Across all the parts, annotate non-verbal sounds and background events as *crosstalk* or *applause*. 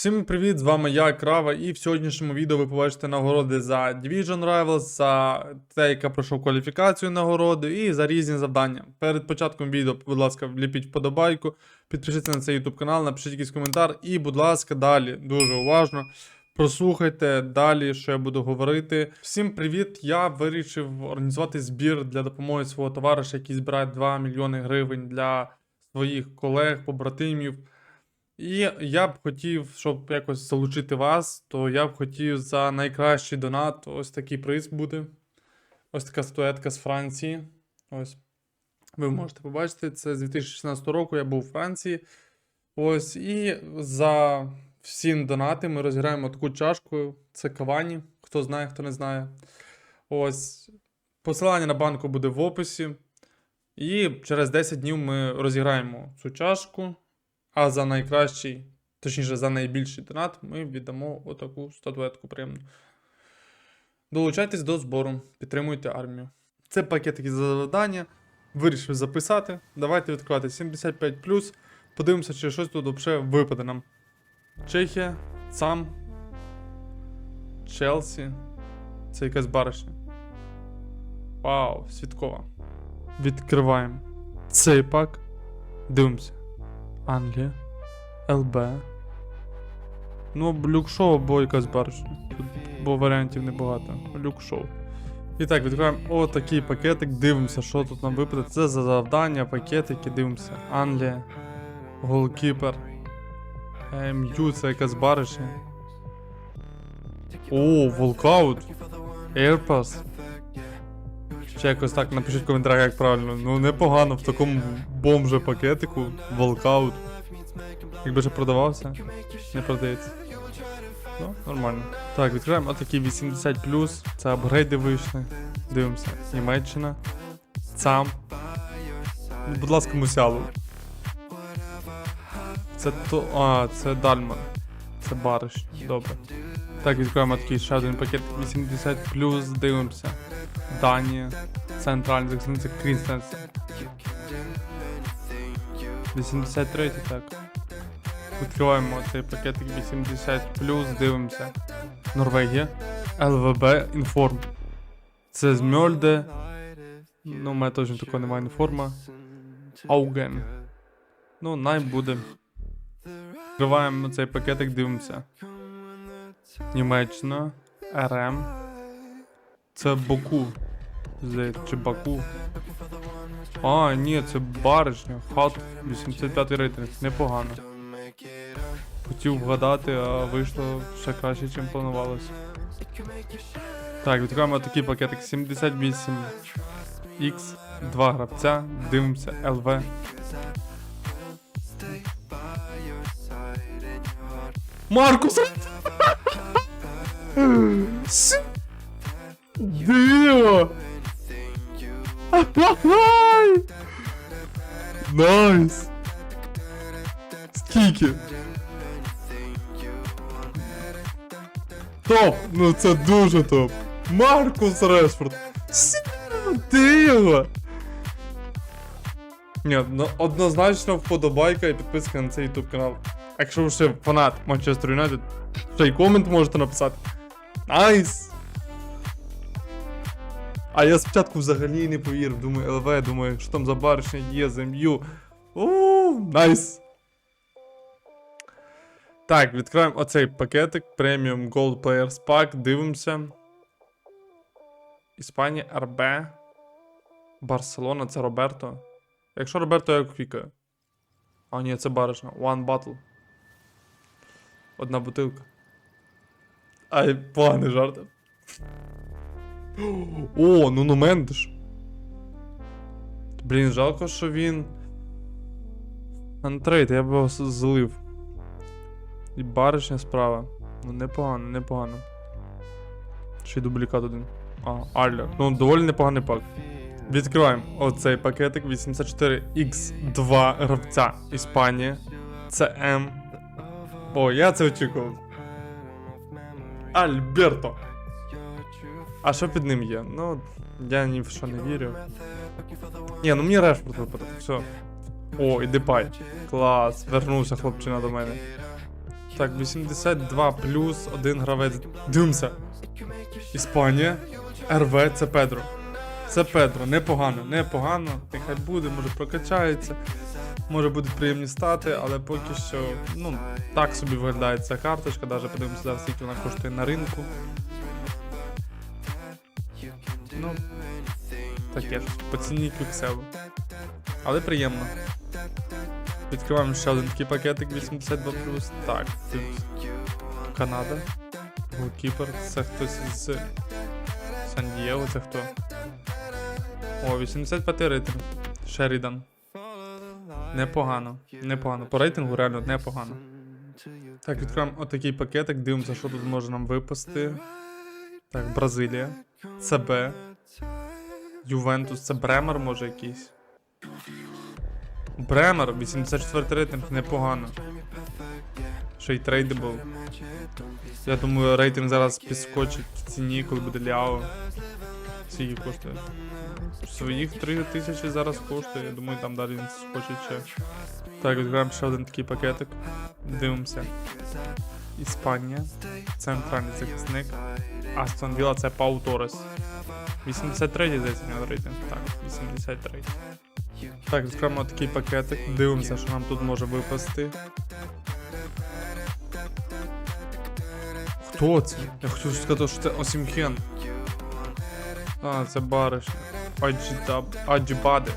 Всім привіт, з вами я, Крава, і в сьогоднішньому відео ви побачите нагороди за Division Rivals, за те, яка пройшов кваліфікацію нагороди, і за різні завдання. Перед початком відео, будь ласка, вліпіть вподобайку, підпишіться на цей YouTube канал, напишіть якийсь коментар, і, будь ласка, далі дуже уважно. Прослухайте далі, що я буду говорити. Всім привіт! Я вирішив організувати збір для допомоги свого товариша, який збирає 2 мільйони гривень для своїх колег, побратимів. І я б хотів, щоб якось залучити вас, то я б хотів за найкращий донат ось такий приз буде. Ось така статуетка з Франції. Ось. Ви можете побачити, це з 2016 року я був у Франції. Ось, і за всі донати ми розіграємо таку чашку. Це Кавані. Хто знає, хто не знає. Ось. Посилання на банку буде в описі. І через 10 днів ми розіграємо цю чашку. А за найкращий, точніше, за найбільший донат, ми віддамо отаку статуетку приємну. Долучайтесь до збору, підтримуйте армію. Це пакетики за завдання. Вирішив записати. Давайте відкривати 75. Подивимося, чи щось тут взагалі випаде нам. Чехія, сам. Челсі. Це якась баришня. Вау, свідкова. Відкриваємо цей пак. Дивимося. Англія, ЛБ. Ну, люкшоу або якась баришня. Тут бо варіантів небагато. Люкшоу. І так, відкриваємо отакий пакетик, дивимося, що тут нам випаде. Це за завдання, пакетики, дивимося. Англія, голкіпер. МЮ, це якась баришня. О, волкаут. Airpass. Ще якось так напишіть в коментарях, як правильно. Ну непогано в такому бомже пакетику, волкаут. Якби же продавався, не продається. Ну, нормально. Так, відкриваємо отакі 80 Це апгрейди вийшли. Дивимося. Німеччина. Сам. Ну, будь ласка, мусялу. Це то. А, це Дальман. Це бариш. Добре. Так, відкриваємо такий ще один пакет 80 дивимося. Данія. Центральний захисниця Крінстенс. 83 так. Відкриваємо цей пакетик 80 дивимося. Норвегія. ЛВБ Інформ. Це з Мьольде. Ну, у мене точно такого немає інформа. Ауген. Ну, най буде. Відкриваємо цей пакетик, дивимося. Німеччина. РМ. Це Боку. Здається, чи Баку. А, ні, це баришня. Хат 85 рейтинг. Непогано. Хотів вгадати, а вийшло ще краще, ніж планувалося. Так, відкриваємо такий пакетик 78 X, 2 гравця, дивимося, ЛВ. Маркус! Диво! Ай! Найс! Скільки? Топ! Ну це дуже топ! Маркус Решфорд! С- Диво! Ні, ну однозначно вподобайка і підписка на цей YouTube канал. Якщо ви ще фанат Манчестер Юнайтед, ще й комент можете написати. Найс! А я спочатку взагалі не повірив, думаю, ЛВ, думаю, що там за баришня є, ЗМЮ. Ууу, найс! Так, відкриваємо оцей пакетик Premium Gold Players Pack, дивимося. Іспанія, РБ. Барселона, це Роберто. Якщо Роберто, я квікаю. А, ні, це баришня. One bottle. Одна бутилка. Ай, поганий жарт. *gasps* О, ну ну Мендеш. Блін, жалко, що він. Антрейд, я б його злив. І баришня справа. Ну непогано, непогано. Ще й дублікат один. А, Алля. Ну, доволі непоганий пак. Відкриваємо оцей пакетик 84X2 гравця Іспанія. М. О, я це очікував. Альберто. А що під ним є? Ну, я ні в що не вірю. Ні, ну мені Решфорд випадав, все. О, і Депай. Клас, вернувся хлопчина до мене. Так, 82 плюс один гравець. Дивимося. Іспанія. РВ це Педро. Це Педро. Непогано, непогано. Нехай буде, може прокачається. Може будуть приємні стати, але поки що, ну, так собі виглядає ця карточка, навіть подивимося скільки вона коштує на ринку. Ну, таке ж, по ціні квікселу. Але приємно. Відкриваємо ще один такий пакетик 82 Так, тут Канада. Голкіпер. Це хтось з Сан-Дієго, це хто? О, 85 рейтинг. Шерідан. Непогано. Непогано. По рейтингу реально непогано. Так, відкриваємо отакий пакетик, дивимося, що тут може нам випасти. Так, Бразилія. ЦБ. Ювентус, це Бремер може якийсь. Бремер, 84 рейтинг, непогано. Ще й трейдебл. Я думаю, рейтинг зараз підскочить в ціні, коли буде Ляо. Скільки коштує? Своїх 3 тисячі зараз коштує, я думаю, там далі він скочить ще. Так, відкриваємо ще один такий пакетик. Дивимося. Іспанія. Центральний захисник. Астон Вілла це Пау Торес. 83 здається, нього рейтинг. Так, 83. Так, відкриваємо такий пакетик. Дивимося, що нам тут може випасти. Хто це? Я хотів сказати, що це Осімхен. А, це баришня. Аджібаде.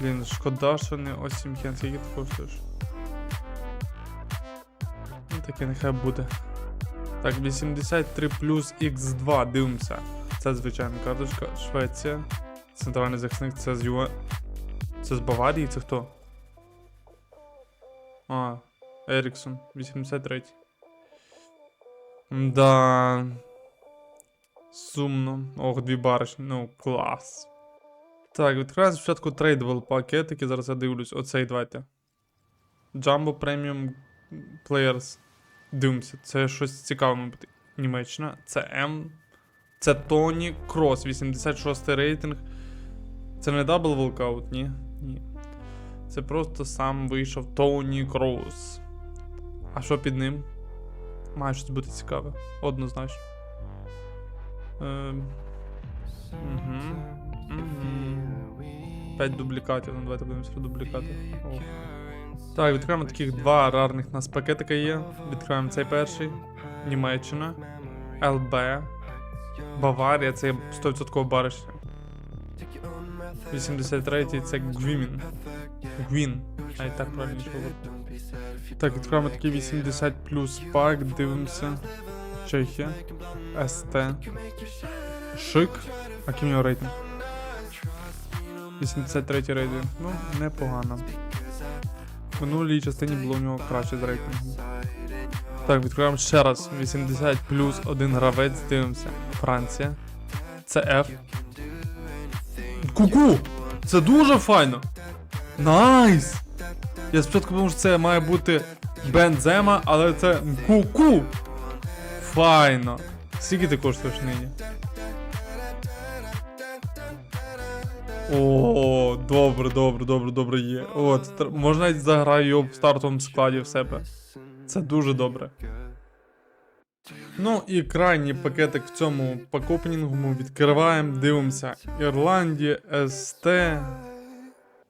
Блін, шкода, що не Осімхен. Скільки ти коштуєш? Ну, таке нехай буде. Так, 83 плюс X2, дивимося. Це звичайна карточка. Швеція. Центральний захисник це з ЮА. Це з Баварії, це хто? А, Еріксон, 83. Да. Сумно. Ох, дві баришні. Ну, клас. Так, відкриваю спочатку трейдбл пакетики, зараз я дивлюсь. Оцей давайте. Jumbo Premium Players. Дивимося, це щось цікаве, мабуть. Німеччина. Це М. Це Тоні Крос, 86 рейтинг. Це не дабл волкаут, ні? Ні. Це просто сам вийшов Тоні Крос. А що під ним? Має щось бути цікаве. Однозначно. Ем. Угу. Угу. 5 дублікатів. Ну давайте про дублікати. Ох. Так, відкриваємо таких два рарних нас пакетика є. Відкриваємо цей перший. Німеччина. ЛБ. Баварія, це 100% баришня. 83-й це Гвімін. Гвін. А і так правильніше говорити. Так, відкриваємо такий 80 плюс пак, дивимося. Чехія. СТ. Шик. А який в нього рейтинг? 83 рейтинг. Ну, непогано. В минулій частині було у нього краще з рейтингом. Так, відкриваємо ще раз. 80 плюс один гравець, дивимося. Франція. Це F. Ку-ку! Це дуже файно! Найс! Я спочатку думав, що це має бути Бензема, але це ку-ку! Файно! Скільки ти коштуєш нині? О, добре, добре, добре, добре є. От, можна навіть заграю в стартовому складі в себе. Це дуже добре. Ну і крайній пакетик в цьому пакопенінгу ми відкриваємо, дивимося. Ірландія, СТ.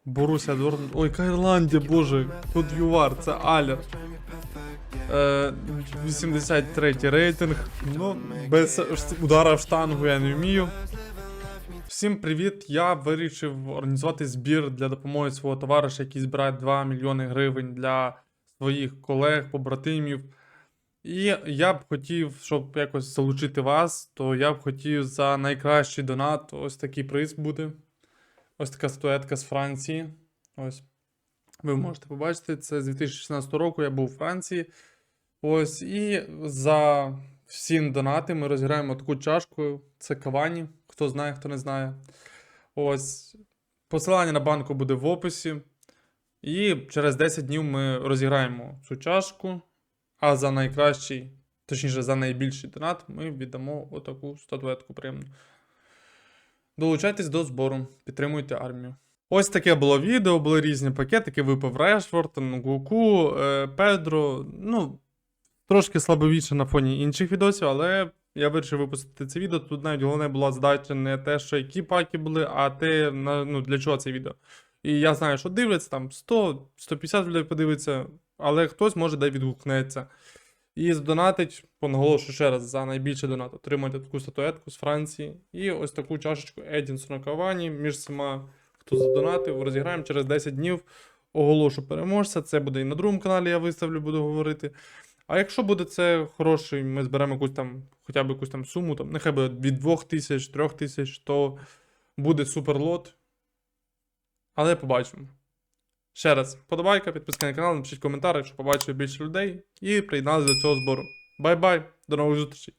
Боруся Дортмунд. Ой, яка Ірландія, боже, тут ЮВАР, це Алер. Е, 83 рейтинг. Ну, без удара в штангу я не вмію. Всім привіт! Я вирішив організувати збір для допомоги свого товариша, який збирає 2 мільйони гривень для своїх колег, побратимів. І я б хотів, щоб якось залучити вас, то я б хотів за найкращий донат ось такий приз буде. Ось така статуетка з Франції. Ось. Ви можете побачити, це з 2016 року я був у Франції. Ось, і за всі донати ми розіграємо таку чашку. Це Кавані. Хто знає, хто не знає. Ось. Посилання на банку буде в описі. І через 10 днів ми розіграємо цю чашку. А за найкращий, точніше, за найбільший донат, ми віддамо отаку статуетку приємну. Долучайтесь до збору, підтримуйте армію. Ось таке було відео, були різні пакетики, випав Решфорд, Гуку, е, Педро. Ну, трошки слабовіше на фоні інших відосів, але я вирішив випустити це відео. Тут навіть головне була задача не те, що які паки були, а те, ну, для чого це відео. І я знаю, що дивляться там 100-150 людей подивиться, але хтось може де відгукнеться. І здонатить, понаголошую ще раз, за найбільший донат. Отримайте таку статуетку з Франції. І ось таку чашечку Едінсона Кавані між всіма, хто задонатив, розіграємо через 10 днів. Оголошу переможця. Це буде і на другому каналі, я виставлю, буду говорити. А якщо буде це хороший, ми зберемо якусь там, хоча б якусь там суму, там, нехай буде від 2 тисяч, 3 тисяч, то буде суперлот. Але побачимо. Ще раз, подобайка, підписка на канал, напишіть коментар, якщо побачили більше людей, і приєдналися до цього збору. Бай-бай, до нових зустрічей!